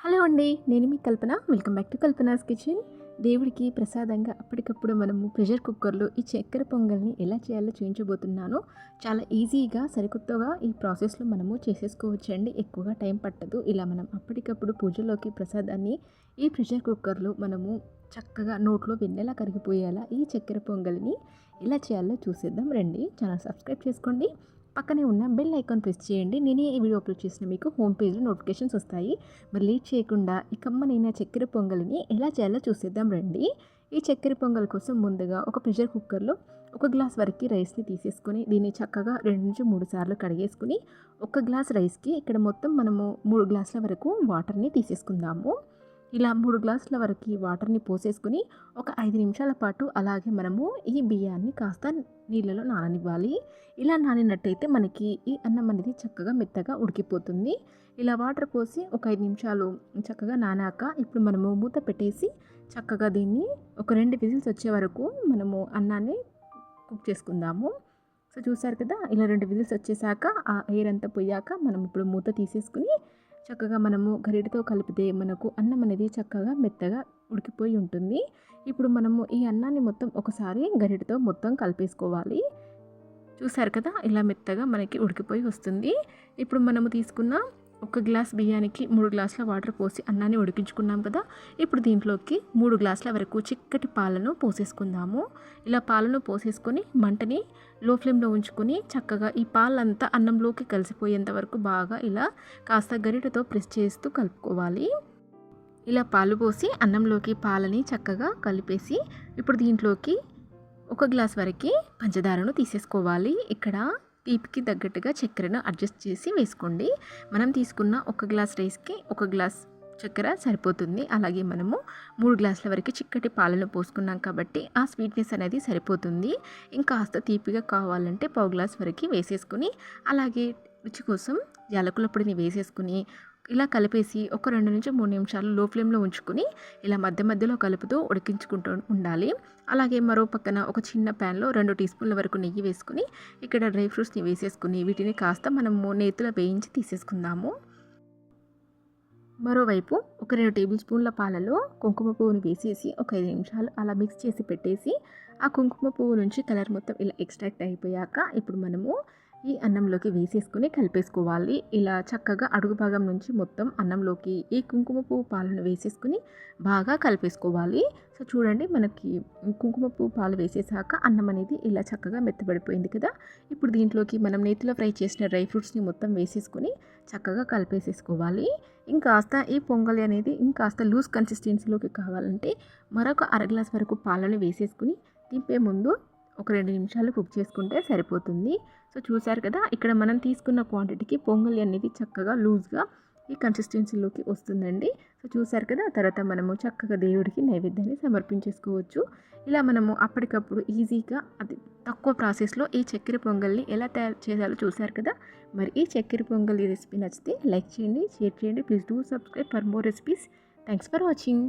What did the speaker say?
Hello అండి నేను మీ Kalpana. Welcome back to Kalpana's kitchen. దేవుడికి ప్రసాదంగా అప్పటికప్పుడు మనము ప్రెషర్ కుక్కర్లో ఈ చక్కెర పొంగల్ని ఎలా చేయాలో చూపించబోతున్నాను చాలా ఈజీగా సరికొత్తగా ఈ ప్రాసెస్లో మనము చేసేసుకోవచ్చండి. ఎక్కువగా టైం పట్టదు. ఇలా మనం అప్పటికప్పుడు పూజలోకి ప్రసాదాన్ని ఈ ప్రెషర్ కుక్కర్లో మనము చక్కగా నోట్లో వెన్నెలా కరిగిపోయేలా ఈ చక్కెర పొంగల్ని ఎలా చేయాలో చూసేద్దాం రండి. ఛానల్ సబ్స్క్రైబ్ చేసుకోండి. పక్కనే ఉన్న బెల్ ఐకాన్ ప్రెస్ చేయండి. నేనే ఈ వీడియో అప్లోడ్ చేసిన మీకు హోమ్ పేజ్లో నోటిఫికేషన్స్ వస్తాయి. మరి లేట్ చేయకుండా ఈ కమ్మనైన చక్కెర పొంగల్ని ఎలా చేయాలో చూసేద్దాం రండి. ఈ చక్కెర పొంగల్ కోసం ముందుగా ఒక ప్రెషర్ కుక్కర్లో ఒక గ్లాస్ వరకు రైస్ని తీసేసుకొని దీన్ని చక్కగా రెండు నుంచి మూడు సార్లు కడిగేసుకుని ఒక గ్లాస్ రైస్కి ఇక్కడ మొత్తం మనము మూడు గ్లాసుల వరకు వాటర్ని తీసేసుకుందాము. ఇలా మూడు గ్లాసుల వరకు వాటర్ని పోసేసుకుని ఒక ఐదు నిమిషాల పాటు అలాగే మనము ఈ బియ్యాన్ని కాస్త నీళ్ళలో నాననివ్వాలి. ఇలా నానినట్టయితే మనకి ఈ అన్నం అనేది చక్కగా మెత్తగా ఉడికిపోతుంది. ఇలా వాటర్ పోసి ఒక ఐదు నిమిషాలు చక్కగా నానాక ఇప్పుడు మనము మూత పెట్టేసి చక్కగా దీన్ని ఒక రెండు విజిల్స్ వచ్చే వరకు మనము అన్నాన్ని కుక్ చేసుకుందాము. సో చూసారు కదా? ఇలా రెండు విజిల్స్ వచ్చేసాక ఆ ఎయిర్ అంతా పోయాక మనం ఇప్పుడు మూత తీసేసుకుని చక్కగా మనము గరిటతో కలిపితే మనకు అన్నం అనేది చక్కగా మెత్తగా ఉడికిపోయి ఉంటుంది. ఇప్పుడు మనము ఈ అన్నాన్ని మొత్తం ఒకసారి గరిటతో మొత్తం కలిపేసుకోవాలి. చూసారు కదా? ఇలా మెత్తగా మనకి ఉడికిపోయి వస్తుంది. ఇప్పుడు మనము తీసుకున్న ఒక గ్లాస్ బియ్యానికి మూడు గ్లాసుల వాటర్ పోసి అన్నాన్ని ఉడికించుకున్నాం కదా ఇప్పుడు దీంట్లోకి మూడు గ్లాసుల వరకు చిక్కటి పాలను పోసేసుకుందాము. ఇలా పాలను పోసేసుకొని మంటని లో ఫ్లేమ్లో ఉంచుకొని చక్కగా ఈ పాలంతా అన్నంలోకి కలిసిపోయేంత వరకు బాగా ఇలా కాస్త గరిటతో ప్రెస్ చేస్తూ కలుపుకోవాలి. ఇలా పాలు పోసి అన్నంలోకి పాలని చక్కగా కలిపేసి ఇప్పుడు దీంట్లోకి ఒక గ్లాస్ వరకు పంచదారను తీసేసుకోవాలి. ఇక్కడ తీపికి తగ్గట్టుగా చక్కెరను అడ్జస్ట్ చేసి వేసుకోండి. మనం తీసుకున్న ఒక గ్లాస్ రైస్కి ఒక గ్లాస్ చక్కెర సరిపోతుంది. అలాగే మనము మూడు గ్లాసుల వరకు చిక్కటి పాలను పోసుకున్నాం కాబట్టి ఆ స్వీట్నెస్ అనేది సరిపోతుంది. ఇంకా కాస్త తీపిగా కావాలంటే పావు గ్లాస్ వరకు వేసేసుకుని అలాగే రుచి కోసం యాలకుల పొడిని వేసేసుకుని ఇలా కలిపేసి ఒక రెండు నుంచి మూడు నిమిషాలు లో ఫ్లేమ్లో ఉంచుకుని ఇలా మధ్య మధ్యలో కలుపుతూ ఉడికించుకుంటూ ఉండాలి. అలాగే మరో పక్కన ఒక చిన్న ప్యాన్లో రెండు టీ స్పూన్ల వరకు నెయ్యి వేసుకుని ఇక్కడ డ్రై ఫ్రూట్స్ని వేసేసుకుని వీటిని కాస్త మనము నేతిలో వేయించి తీసేసుకుందాము. మరోవైపు ఒక రెండు టేబుల్ స్పూన్ల పాలలో కుంకుమ పువ్వుని వేసేసి ఒక ఐదు నిమిషాలు అలా మిక్స్ చేసి పెట్టేసి ఆ కుంకుమ పువ్వు నుంచి కలర్ మొత్తం ఇలా ఎక్స్ట్రాక్ట్ అయిపోయాక ఇప్పుడు మనము ఈ అన్నంలోకి వేసేసుకుని కలిపేసుకోవాలి. ఇలా చక్కగా అడుగు భాగం నుంచి మొత్తం అన్నంలోకి ఈ కుంకుమ పువ్వు పాలను వేసేసుకుని బాగా కలిపేసుకోవాలి. సో చూడండి మనకి కుంకుమ పువ్వు పాలు వేసేసాక అన్నం అనేది ఇలా చక్కగా మెత్తబడిపోయింది కదా. ఇప్పుడు దీంట్లోకి మనం నేతిలో ఫ్రై చేసిన డ్రై ఫ్రూట్స్ని మొత్తం వేసేసుకుని చక్కగా కలిపేసేసుకోవాలి. ఇంకాస్త ఈ పొంగలి అనేది ఇంకాస్త లూజ్ కన్సిస్టెన్సీలోకి కావాలంటే మరొక అర గ్లాస్ వరకు పాలను వేసేసుకుని దింపే ముందు ఒక రెండు నిమిషాలు కుక్ చేసుకుంటే సరిపోతుంది. సో చూసారు కదా ఇక్కడ మనం తీసుకున్న క్వాంటిటీకి పొంగలి అనేది చక్కగా లూజ్గా ఈ కన్సిస్టెన్సీలోకి వస్తుందండి. సో చూసారు కదా తర్వాత మనము చక్కగా దేవుడికి నైవేద్యాన్ని సమర్పించేసుకోవచ్చు. ఇలా మనము అప్పటికప్పుడు ఈజీగా అది తక్కువ ప్రాసెస్లో ఈ చక్కెర పొంగల్ని ఎలా తయారు చేయాలో చూసారు కదా. మరి ఈ చక్కెర పొంగల్ ఈ రెసిపీ నచ్చితే లైక్ చేయండి షేర్ చేయండి. Please do subscribe for more recipes. Thanks for watching.